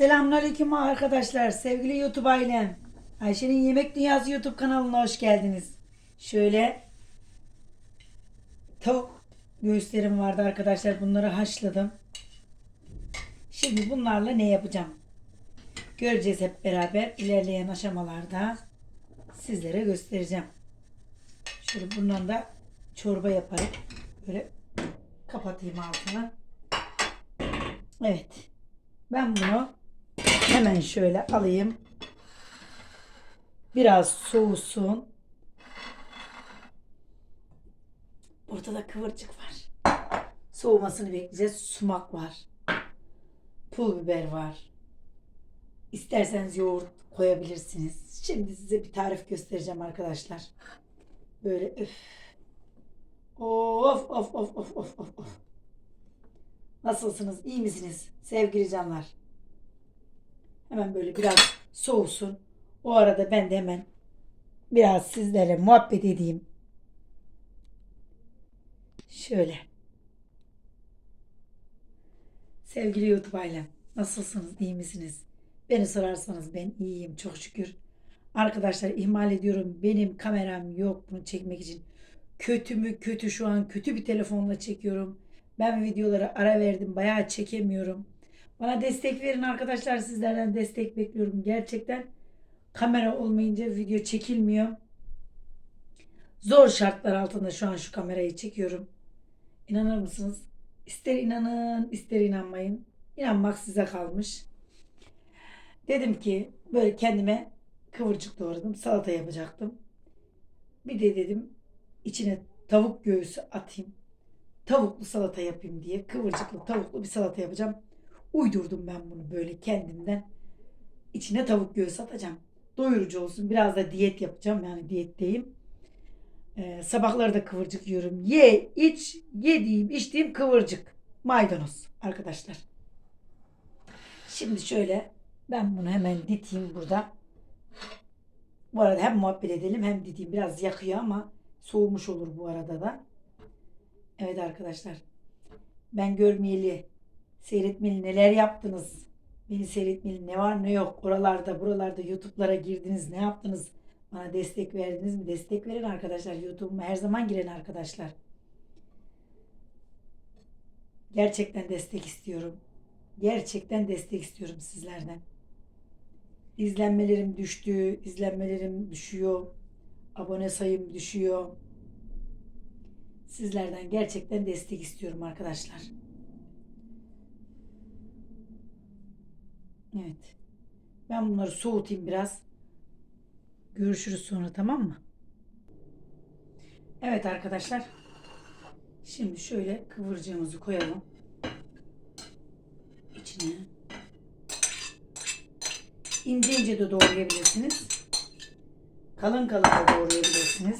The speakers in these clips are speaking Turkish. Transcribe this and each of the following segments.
Selamünaleyküm arkadaşlar. Sevgili YouTube ailem. Ayşe'nin Yemek Dünyası YouTube kanalına hoş geldiniz. Şöyle tavuk göğüslerim vardı arkadaşlar. Bunları haşladım. Şimdi bunlarla ne yapacağım? Göreceğiz hep beraber. ilerleyen aşamalarda sizlere göstereceğim. Şöyle bundan da çorba yaparım. Böyle kapatayım altını. Evet. Ben bunu hemen şöyle alayım. Biraz soğusun. Ortada kıvırcık var. Soğumasını bekleyeceğiz. Sumak var. Pul biber var. İsterseniz yoğurt koyabilirsiniz. Şimdi size bir tarif göstereceğim arkadaşlar. Böyle öf. Of of of of of of of. Nasılsınız? İyi misiniz? Sevgili canlar. Hemen böyle biraz soğusun. O arada ben de hemen biraz sizlerle muhabbet edeyim. Şöyle. Sevgili YouTube ailem. Nasılsınız? İyi misiniz? Beni sorarsanız ben iyiyim. Çok şükür. Arkadaşlar ihmal ediyorum. Benim kameram yok bunu çekmek için. Kötü mü kötü şu an kötü bir telefonla çekiyorum. Ben videolara ara verdim. Bayağı çekemiyorum. Bana destek verin arkadaşlar. Sizlerden destek bekliyorum. Gerçekten kamera olmayınca video çekilmiyor. Zor şartlar altında şu an şu kamerayı çekiyorum. İnanır mısınız? İster inanın, ister inanmayın. İnanmak size kalmış. Dedim ki böyle kendime kıvırcık doğradım. Salata yapacaktım. Bir de dedim içine tavuk göğsü atayım tavuklu salata yapayım diye kıvırcıklı tavuklu bir salata yapacağım. Uydurdum ben bunu böyle kendimden. İçine tavuk göğsü atacağım. Doyurucu olsun. Biraz da diyet yapacağım. Yani diyetteyim. Ee, sabahları da kıvırcık yiyorum. Ye, iç, yediğim, içtiğim kıvırcık. Maydanoz arkadaşlar. Şimdi şöyle ben bunu hemen diteyim burada. Bu arada hem muhabbet edelim hem diteyim. Biraz yakıyor ama soğumuş olur bu arada da. Evet arkadaşlar. Ben görmeyeli, seyretmeli neler yaptınız? Beni seyretmeli ne var ne yok? Oralarda, buralarda YouTube'lara girdiniz. Ne yaptınız? Bana destek verdiniz mi? Destek verin arkadaşlar. YouTube'uma her zaman giren arkadaşlar. Gerçekten destek istiyorum. Gerçekten destek istiyorum sizlerden. İzlenmelerim düştü, izlenmelerim düşüyor. Abone sayım düşüyor. Sizlerden gerçekten destek istiyorum arkadaşlar. Evet. Ben bunları soğutayım biraz. Görüşürüz sonra tamam mı? Evet arkadaşlar. Şimdi şöyle kıvırcığımızı koyalım. İçine. İnce ince de doğrayabilirsiniz. Kalın kalın da doğrayabilirsiniz.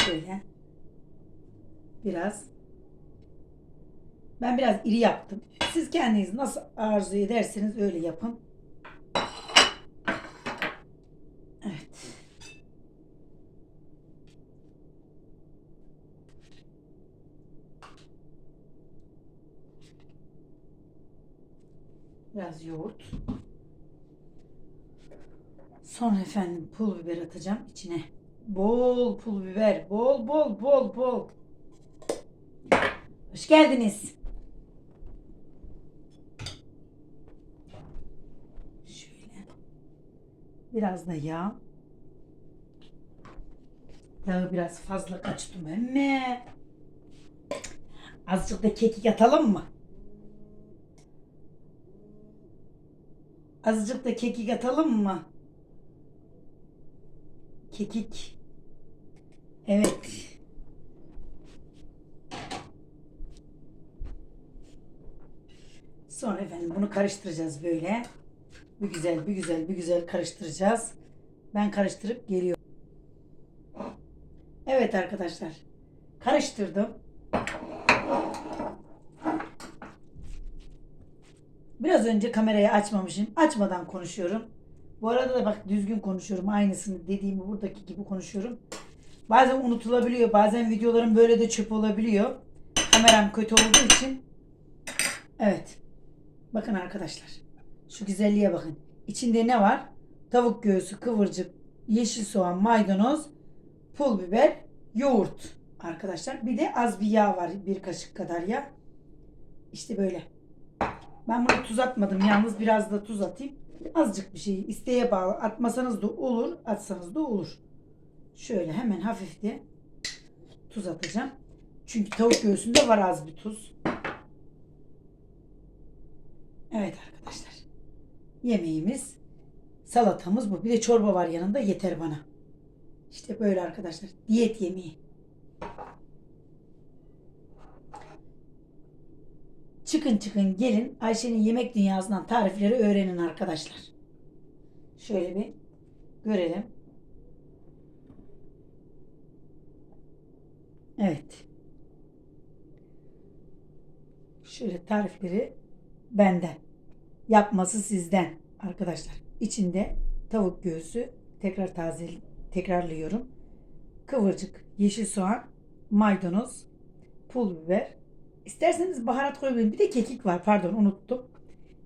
Şöyle biraz. Ben biraz iri yaptım. Siz kendiniz nasıl arzu ederseniz öyle yapın. Evet. Biraz yoğurt. Sonra efendim pul biber atacağım içine. Bol pul biber. Bol bol bol bol. Hoş geldiniz. Şöyle. Biraz da yağ. Yağı biraz fazla kaçtım emme. Azıcık da kekik atalım mı? Azıcık da kekik atalım mı? Kekik. Evet. Sonra efendim bunu karıştıracağız böyle. Bir güzel, bir güzel, bir güzel karıştıracağız. Ben karıştırıp geliyorum. Evet arkadaşlar. Karıştırdım. Biraz önce kamerayı açmamışım. Açmadan konuşuyorum. Bu arada da bak düzgün konuşuyorum. Aynısını dediğimi buradaki gibi konuşuyorum. Bazen unutulabiliyor. Bazen videolarım böyle de çöp olabiliyor. Kameram kötü olduğu için. Evet. Bakın arkadaşlar. Şu güzelliğe bakın. İçinde ne var? Tavuk göğsü, kıvırcık, yeşil soğan, maydanoz, pul biber, yoğurt arkadaşlar. Bir de az bir yağ var. Bir kaşık kadar yağ. İşte böyle. Ben bunu tuz atmadım. Yalnız biraz da tuz atayım. Azıcık bir şey. isteğe bağlı. Atmasanız da olur. Atsanız da olur. Şöyle hemen hafif de tuz atacağım. Çünkü tavuk göğsünde var az bir tuz. Evet arkadaşlar. Yemeğimiz, salatamız bu. Bir de çorba var yanında yeter bana. İşte böyle arkadaşlar. Diyet yemeği. Çıkın çıkın gelin Ayşe'nin yemek dünyasından tarifleri öğrenin arkadaşlar. Şöyle bir görelim. Evet. Şöyle tarifleri benden. Yapması sizden arkadaşlar. İçinde tavuk göğsü tekrar taze tekrarlıyorum. Kıvırcık, yeşil soğan, maydanoz, pul biber. İsterseniz baharat koyabilirim. Bir de kekik var. Pardon unuttum.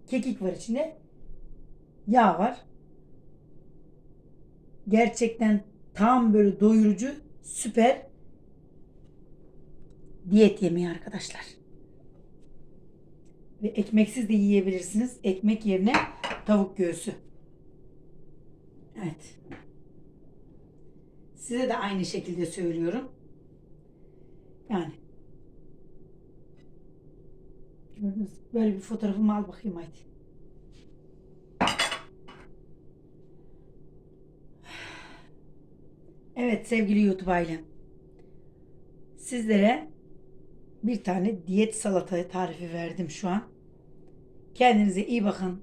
Kekik var içinde. Yağ var. Gerçekten tam böyle doyurucu, süper diyet yemeği arkadaşlar. Ve ekmeksiz de yiyebilirsiniz. Ekmek yerine tavuk göğsü. Evet. Size de aynı şekilde söylüyorum. Yani. Gördünüz? Böyle bir fotoğrafımı al bakayım haydi. Evet sevgili YouTube ailem. Sizlere bir tane diyet salata tarifi verdim şu an. Kendinize iyi bakın.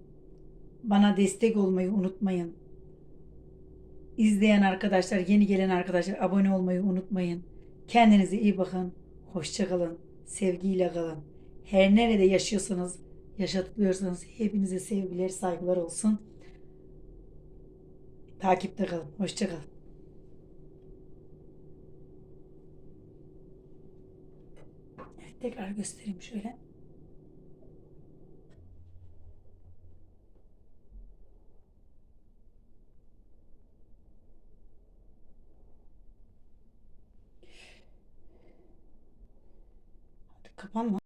Bana destek olmayı unutmayın. İzleyen arkadaşlar, yeni gelen arkadaşlar abone olmayı unutmayın. Kendinize iyi bakın. Hoşça kalın. Sevgiyle kalın. Her nerede yaşıyorsanız, yaşatıyorsanız hepinize sevgiler, saygılar olsun. Takipte kalın. Hoşça kalın. Evet, tekrar göstereyim şöyle. Hadi kapanma.